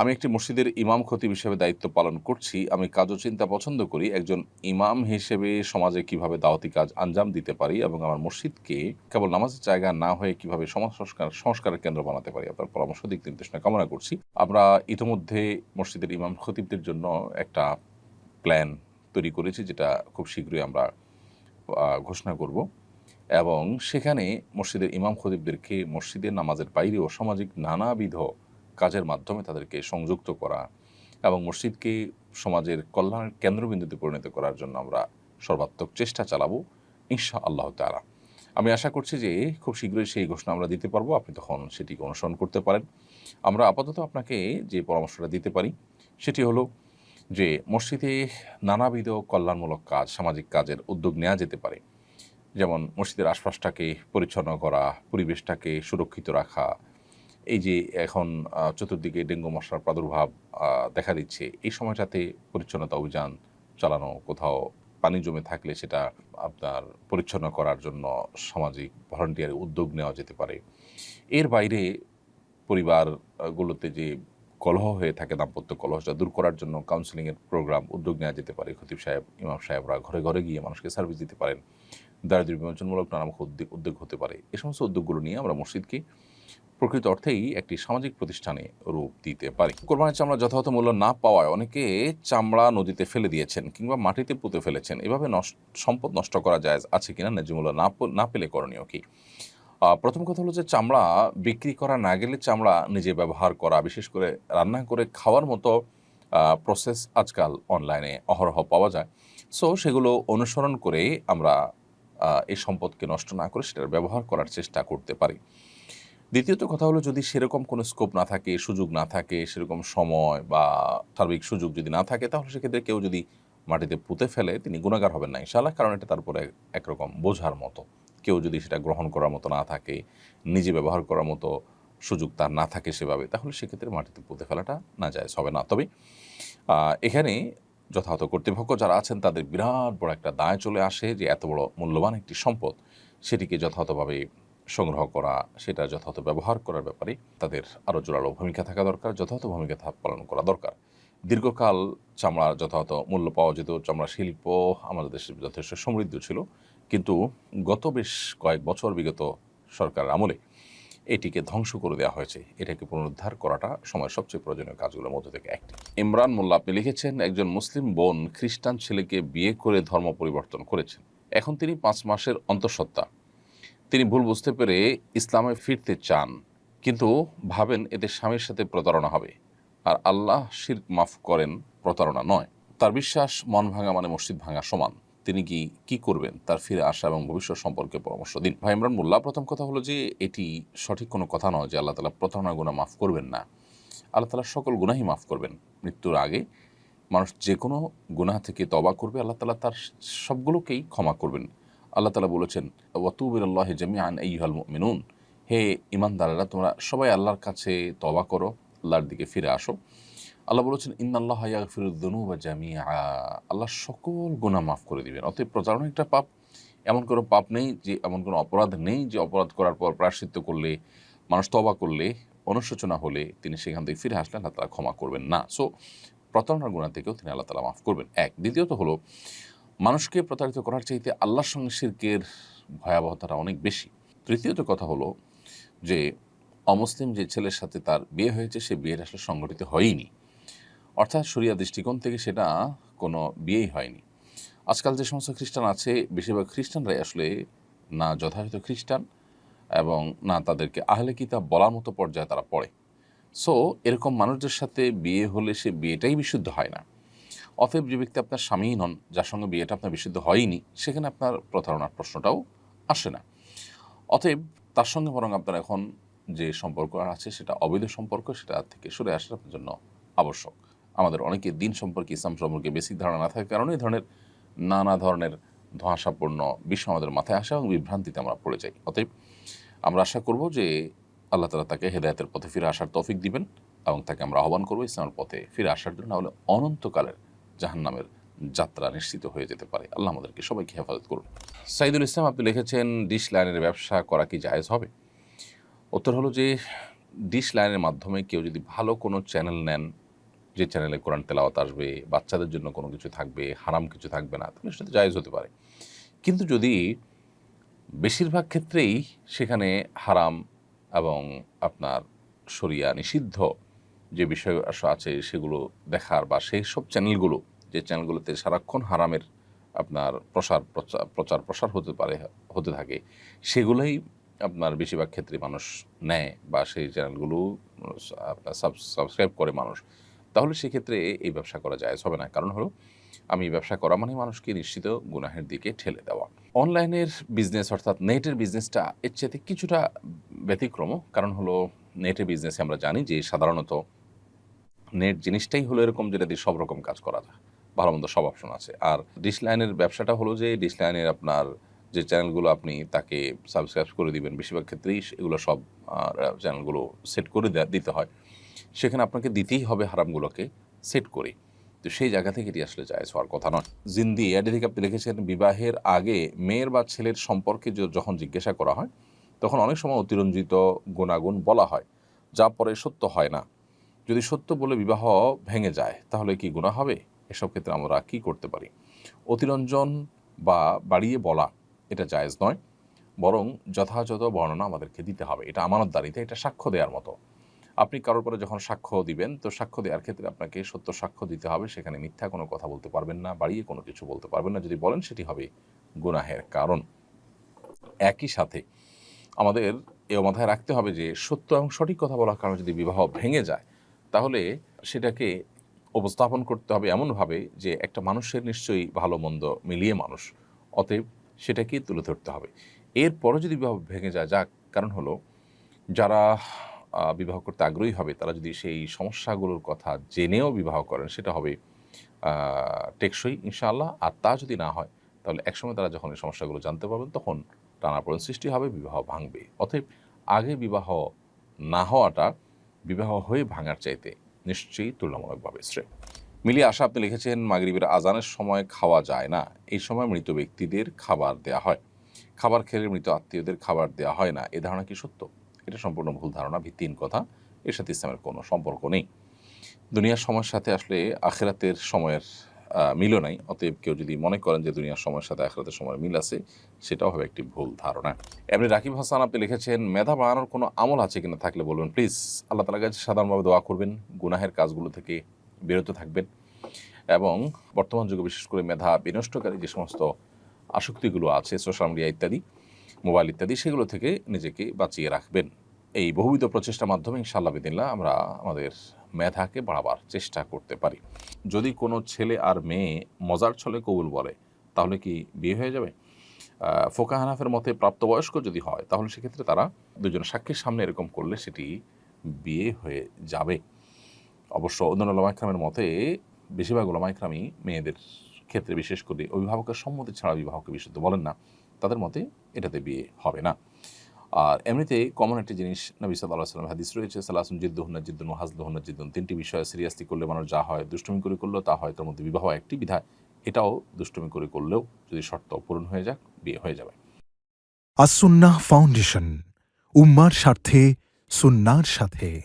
আমি একটি মসজিদের ইমাম খতিব হিসেবে দায়িত্ব পালন করছি। আমি কাজ ও চিন্তা পছন্দ করি। একজন ইমাম হিসেবে সমাজে কীভাবে দাওয়াতি কাজ আঞ্জাম দিতে পারি এবং আমার মসজিদকে কেবল নামাজের জায়গা না হয়ে কীভাবে সমাজ সংস্কার, সংস্কারের কেন্দ্র বানাতে পারি, আপনার পরামর্শ, দিক নির্দেশনা কামনা করছি। আমরা ইতিমধ্যে মসজিদের ইমাম খতিবদের জন্য একটা প্ল্যান তৈরি করেছি, যেটা খুব শীঘ্রই আমরা ঘোষণা করব। এবং সেখানে মসজিদের ইমাম খতিবদেরকে মসজিদের নামাজের বাইরেও সামাজিক নানাবিধ কাজের মাধ্যমে তাদেরকে সংযুক্ত করা এবং মসজিদকে সমাজের কল্যাণের কেন্দ্রবিন্দুতে পরিণত করার জন্য আমরা সর্বাত্মক চেষ্টা চালাবো ইনশা আল্লাহ তালা আমি আশা করছি যে খুব শীঘ্রই সেই ঘোষণা আমরা দিতে পারব, আপনি তখন সেটিকে অনুসরণ করতে পারেন। আমরা আপাতত আপনাকে যে পরামর্শটা দিতে পারি, সেটি হলো যে মসজিদে নানাবিধ কল্যাণমূলক কাজ, সামাজিক কাজের উদ্যোগ নেওয়া যেতে পারে। যেমন মসজিদের আশপাশটাকে পরিচ্ছন্ন করা, পরিবেশটাকে সুরক্ষিত রাখা এই যে এখন চতুর্দিকে ডেঙ্গু মশার প্রাদুর্ভাব দেখা দিচ্ছে, এই সময়টাতে পরিচ্ছন্নতা অভিযান চালানো কোথাও পানি জমে থাকলে সেটা আপনার পরিচ্ছন্ন করার জন্য সামাজিক ভলান্টিয়ার উদ্যোগ নেওয়া যেতে পারে। এর বাইরে পরিবারগুলোতে যে কলহ হয়ে থাকে, দাম্পত্য কলহটা দূর করার জন্য কাউন্সিলিংয়ের প্রোগ্রাম উদ্যোগ নেওয়া যেতে পারে। খতিব সাহেব, ইমাম সাহেবরা ঘরে ঘরে গিয়ে মানুষকে সার্ভিস দিতে পারেন। দারিদ্র্য বিমোচনমূলক নানা উদ্যোগ উদ্যোগ হতে পারে। এ সমস্ত উদ্যোগগুলো নিয়ে আমরা মসজিদকে প্রকৃত অর্থেই একটি সামাজিক প্রতিষ্ঠানে রূপ দিতে পারে। কোরবানির চামড়া যথাযথ মূল্য না পাওয়ায় অনেকে চামড়া নদীতে ফেলে দিয়েছেন কিংবা মাটিতে পুঁতে ফেলেছেন। এভাবে সম্পদ নষ্ট করা যায় আছে কিনা ন্যায্য মূল্য না না পেলে করণীয় কি? প্রথম কথা হলো যে চামড়া বিক্রি করা না গেলে চামড়া নিজে ব্যবহার করা, বিশেষ করে রান্না করে খাওয়ার মতো প্রসেস আজকাল অনলাইনে অহরহ পাওয়া যায়। সো সেগুলো অনুসরণ করে আমরা এই সম্পদকে নষ্ট না করে সেটার ব্যবহার করার চেষ্টা করতে পারি। দ্বিতীয়ত কথা হলো যদি সেরকম কোনো স্কোপ না থাকে, সুযোগ না থাকে, সেরকম সময় বা সার্বিক সুযোগ যদি না থাকে, তাহলে সেক্ষেত্রে কেউ যদি মাটিতে পুঁতে ফেলে, তিনি গুণাগার হবেন না ইনশাআল্লাহ। কারণ এটা তারপরে একরকম বোঝার মতো। কেউ যদি সেটা গ্রহণ করার মতো না থাকে, নিজে ব্যবহার করার মতো সুযোগ তার না থাকে সেভাবে, তাহলে সেক্ষেত্রে মাটিতে পুঁতে ফেলাটা না যায় হবে না। তবে এখানে যথাযথ কর্তৃপক্ষ যারা আছেন, তাদের বিরাট বড় একটা দায় চলে আসে যে, এত বড় মূল্যবান একটি সম্পদ, সেটিকে যথাযথভাবে সংগ্রহ করা, সেটা যথাযথ ব্যবহার করার ব্যাপারে তাদের আরও জোরালো ভূমিকা থাকা দরকার, যথাযথ ভূমিকা পালন করা দরকার। দীর্ঘকাল চামড়ার যথাযথ মূল্য পাওয়া যেত, চামড়া শিল্প আমাদের দেশে যথেষ্ট সমৃদ্ধ ছিল। কিন্তু গত বেশ কয়েক বছর বিগত সরকারের আমলে এটিকে ধ্বংস করে দেওয়া হয়েছে। এটাকে পুনরুদ্ধার করাটা সময়ের সবচেয়ে প্রয়োজনীয় কাজগুলোর মধ্যে থেকে একটি। ইমরান মোল্লা, আপনি লিখেছেন, একজন মুসলিম বোন খ্রিস্টান ছেলেকে বিয়ে করে ধর্ম পরিবর্তন করেছেন। এখন তিনি পাঁচ মাসের অন্তঃসত্ত্বা। তিনি ভুল বুঝতে পেরে ইসলামে ফিরতে চান, কিন্তু ভাবেন এতে স্বামীর সাথে প্রতারণা হবে। আর আল্লাহ শির মাফ করেন, প্রতারণা নয়। তার বিশ্বাস মন ভাঙা মানে মসজিদ ভাঙা সমান। তিনি কি কি করবেন তার ফিরে আসা এবং ভবিষ্যৎ সম্পর্কে পরামর্শ দিন। ভাই ইমরান মোল্লা, প্রথম কথা হলো যে এটি সঠিক কোনো কথা নয় যে আল্লাহ তালা প্রতারণা গুণা মাফ করবেন না। আল্লাহ তালা সকল গুনাহি মাফ করবেন। মৃত্যুর আগে মানুষ যে কোনো গুনাহ থেকে তবা করবে, আল্লাহ তালা তার সবগুলোকেই ক্ষমা করবেন। আল্লাহ তালা বলেছেন ওয়াতুবির আল্লাহ জামিয়ান ইহাল মিনুন হে ইমানদারেরা তোমরা সবাই আল্লাহর কাছে তবা করো, আল্লাহর দিকে ফিরে আসো। আল্লাহ বলেছেন, ইন্নাল্লাহ ইয়াগফিরুদ্দুনু বা জামিয়া আল্লাহ সকল গুনাহ মাফ করে দিবেন। অতএব প্রতারণা একটা পাপ। এমন কোনো পাপ নেই যে, এমন কোনো অপরাধ নেই যে, অপরাধ করার পর প্রায়শ্চিত্ত করলে, মানুষ তবা করলে, অনুশোচনা হলে তিনি সেখান থেকে ফিরে আসলে আল্লাহ তালা ক্ষমা করবেন না। সো, প্রতারণার গুণা থেকেও তিনি আল্লাহ তালা মাফ করবেন। এক। দ্বিতীয়ত হলো মানুষকে প্রতারিত করার চাইতে আল্লাহর সঙ্গে শিরকের ভয়াবহতাটা অনেক বেশি। তৃতীয়ত কথা হলো যে, অমুসলিম যে ছেলের সাথে তার বিয়ে হয়েছে, সে বিয়ের আসলে সংগঠিত হয়ইনি অর্থাৎ শরিয়া দৃষ্টিকোণ থেকে সেটা কোনো বিয়েই হয়নি। আজকাল যে সমস্ত খ্রিস্টান আছে, বেশিরভাগ খ্রিস্টানরাই আসলে না যথাযথ খ্রিস্টান এবং না তাদেরকে আহলে কিতাব বলার মতো পর্যায়ে তারা পড়ে। সো, এরকম মানুষদের সাথে বিয়ে হলে সে বিয়েটাই বিশুদ্ধ হয় না। অতএব যে ব্যক্তি আপনার স্বামী নন, যার সঙ্গে বিয়েটা আপনার বিশুদ্ধ হয়নি সেখানে আপনার প্রতারণার প্রশ্নটাও আসে না। অতএব তার সঙ্গে বরং আপনার এখন যে সম্পর্ক আছে, সেটা অবৈধ সম্পর্ক, সেটা থেকে সরে আসার আপনার জন্য আবশ্যক। আমাদের অনেকে দিন সম্পর্কে, ইসলাম সম্পর্কে বেশি ধারণা না থাকার কারণে এই ধরনের নানা ধরনের ধোঁয়াশাপূর্ণ বিষয় আমাদের মাথায় আসে এবং বিভ্রান্তিতে আমরা পড়ে যাই। অতএব আমরা আশা করব যে আল্লাহ তালা তাকে হেদায়তের পথে ফিরে আসার তৌফিক দিবেন এবং তাকে আমরা আহ্বান করব ইসলামের পথে ফিরে আসার জন্য, নাহলে অনন্তকালের জাহান্নামের যাত্রা নিশ্চিত হয়ে যেতে পারে। আল্লাহ আমাদেরকে সবাইকে হেফাজত করুন। সাইদুল ইসলাম, আপনি লিখেছেন, ডিশ লাইনের ব্যবসা করা কি জায়েজ হবে? উত্তর হলো যে, ডিশ লাইনের মাধ্যমে কেউ যদি ভালো কোনো চ্যানেল নেন, যে চ্যানেলে কোরআন তেলাওয়াত আসবে, বাচ্চাদের জন্য কোনো কিছু থাকবে, হারাম কিছু থাকবে না, তাহলে সেটা জায়েজ হতে পারে। কিন্তু যদি বেশিরভাগ ক্ষেত্রেই সেখানে হারাম এবং আপনার শরিয়া নিষিদ্ধ যে বিষয় আছে সেগুলো দেখার বা সেই সব চ্যানেলগুলো, যে চ্যানেলগুলোতে সারাক্ষণ হারামের আপনার প্রসার প্রচার- প্রসার হতে পারে, হতে থাকে, সেগুলোই আপনার বেশিরভাগ ক্ষেত্রে মানুষ নেয় বা সেই চ্যানেলগুলো আপনার সাবস্ক্রাইব করে মানুষ। তাহলে সেক্ষেত্রে এই ব্যবসা করা যায়, হবে না। কারণ হলো, আমি ব্যবসা করা মানে মানুষকে নিশ্চিত গুনাহের দিকে ঠেলে দেওয়া। অনলাইনের বিজনেস অর্থাৎ নেটের বিজনেসটা এর চেয়ে কিছুটা ব্যতিক্রম, কারণ হলো, নেটের বিজনেসে আমরা জানি যে সাধারণত নেট জিনিসটাই হলো এরকম যেটা দিয়ে সব রকম কাজ করা যায়। ভালো মন্দ সব অপশন আছে। আর ডিশ লাইনের ব্যবসাটা হলো যে ডিশ লাইনের আপনার যে চ্যানেলগুলো আপনি তাকে সাবস্ক্রাইব করে দিবেন, বেশিরভাগ ক্ষেত্রেই এগুলো সব চ্যানেলগুলো সেট করে দিতে হয়। সেখানে আপনাকে দিতেই হবে হারামগুলোকে সেট করে তো সেই জায়গা থেকে এটি আসলে যায় হওয়ার কথা নয়। জিন্দি এটি থেকে আপনি লিখেছেন বিবাহের আগে মেয়ের বা ছেলের সম্পর্কে যখন জিজ্ঞাসা করা হয়, তখন অনেক সময় অতিরঞ্জিত গুণাগুণ বলা হয়, যা পরে সত্য হয় না। যদি সত্য বলে বিবাহ ভেঙে যায়, তাহলে কি গুণা হবে? এসব ক্ষেত্রে আমরা কি করতে পারি? অতিরঞ্জন বা বাড়িয়ে বলা এটা জায়েজ নয়। বরং যথাযথ বর্ণনা আমাদেরকে দিতে হবে। এটা আমানতদারিতে এটা সাক্ষ্য দেওয়ার মতো। আপনি কারোর পরে যখন সাক্ষ্য দিবেন, তো সাক্ষ্য দেওয়ার ক্ষেত্রে আপনাকে সত্য সাক্ষ্য দিতে হবে। সেখানে মিথ্যা কোনো কথা বলতে পারবেন না, বাড়িয়ে কোনো কিছু বলতে পারবেন না। যদি বলেন, সেটি হবে গুনাহের কারণ। একই সাথে আমাদের এও মাথায় রাখতে হবে যে, সত্য এবং সঠিক কথা বলার কারণে যদি বিবাহ ভেঙে যায় তাহলে সেটাকে উপস্থাপন করতে হবে এমনভাবে যে একটা মানুষের নিশ্চয়ই ভালো মন্দ মিলিয়ে মানুষ, অতএব সেটাকে তুলে ধরতে হবে। এরপরও যদি বিবাহ ভেঙে যায় যাক, কারণ হলো যারা বিবাহ করতে আগ্রহী হবে, তারা যদি সেই সমস্যাগুলোর কথা জেনেও বিবাহ করেন, সেটা হবে টেকসই ইনশাআল্লাহ। আর তা যদি না হয়, তাহলে একসময় তারা যখন এই সমস্যাগুলো জানতে পারবেন, তখন টানাপোড়েন সৃষ্টি হবে, বিবাহ ভাঙবে। অতএব আগে বিবাহ না হওয়াটা বিবাহ হয়ে ভাঙার চাইতে নিশ্চয়ই তুলনামূলকভাবে শ্রেয়। মিলিয়ে আশা আপনি লিখেছেন, মাগরিবের আজানের সময় খাওয়া যায় না। এই সময় মৃত ব্যক্তিদের খাবার দেয়া হয়। খাবার খেলে মৃত আত্মীয়দের খাবার দেয়া হয় না। এ ধারণা কি সত্য? এটা সম্পূর্ণ ভুল ধারণা, ভিত্তিহীন কথা। এর সাথে ইসলামের কোনো সম্পর্ক নেই। দুনিয়ার সময়ের সাথে আসলে আখেরাতের সময়ের মিলও নাই। অতএব কেউ যদি মনে করেন যে দুনিয়ার সময়ের সাথে আখেরাতের সময়ের মিল আছে, সেটাও হবে একটি ভুল ধারণা। এমনি রাকিব হাসান আপনি লিখেছেন, মেধা বাড়ানোর কোনো আমল আছে কিনা থাকলে বলবেন, প্লিজ, আল্লাহ তালা কাছে সাধারণভাবে দোয়া করবেন, গুনাহের কাজগুলো থেকে বিরত থাকবেন। এবং বর্তমান যুগে বিশেষ করে মেধা বিনষ্টকারী যে সমস্ত আসক্তিগুলো আছে সোশ্যাল মিডিয়া ইত্যাদি মোবাইল ইত্যাদি, সেগুলো থেকে নিজেকে বাঁচিয়ে রাখবেন। এই বহুবিধ প্রচেষ্টার মাধ্যমে ইনশাআল্লাহ বিদিল্লা আমরা আমাদের মেধাকে বাড়াবার চেষ্টা করতে পারি। যদি কোনো ছেলে আর মেয়ে মজার ছলে কবুল বলে, তাহলে কি বিয়ে হয়ে যাবে? ফোকা হানাফের মতে প্রাপ্তবয়স্ক যদি হয়, তাহলে সেক্ষেত্রে তারা দুজন সাক্ষীর সামনে এরকম করলে সেটি বিয়ে হয়ে যাবে। অবশ্য অন্যান্য ওলামাইক্রামের মতে বেশিরভাগ ওলামাইক্রামই মেয়েদের ক্ষেত্রে বিশেষ করে অভিভাবকের সম্মতি ছাড়া বিবাহকে বিশুদ্ধ বলেন না। তাদের মতে এটাতে বিয়ে হবে না। আর এমনিতেই কমন একটি জিনিস নবী সাল্লাহ সাল্লাম হাদিস রয়েছে, সালাসুন জিদ্দুহন্না জিদ্দুন হাজলুহন্না জিদ্দুন। তিনটি বিষয়ে, সিরিয়াসলি করলে মানুষ যা হয়, দুষ্টমি করে করলেও তা হয়, তার মধ্যে বিবাহ একটি বিধায়। এটাও দুষ্টমি করে করলেও যদি শর্ত পূরণ হয়ে যাক, বিয়ে হয়ে যাবে। আসুন্না ফাউন্ডেশন, উম্মার স্বার্থে, সুন্নার সাথে।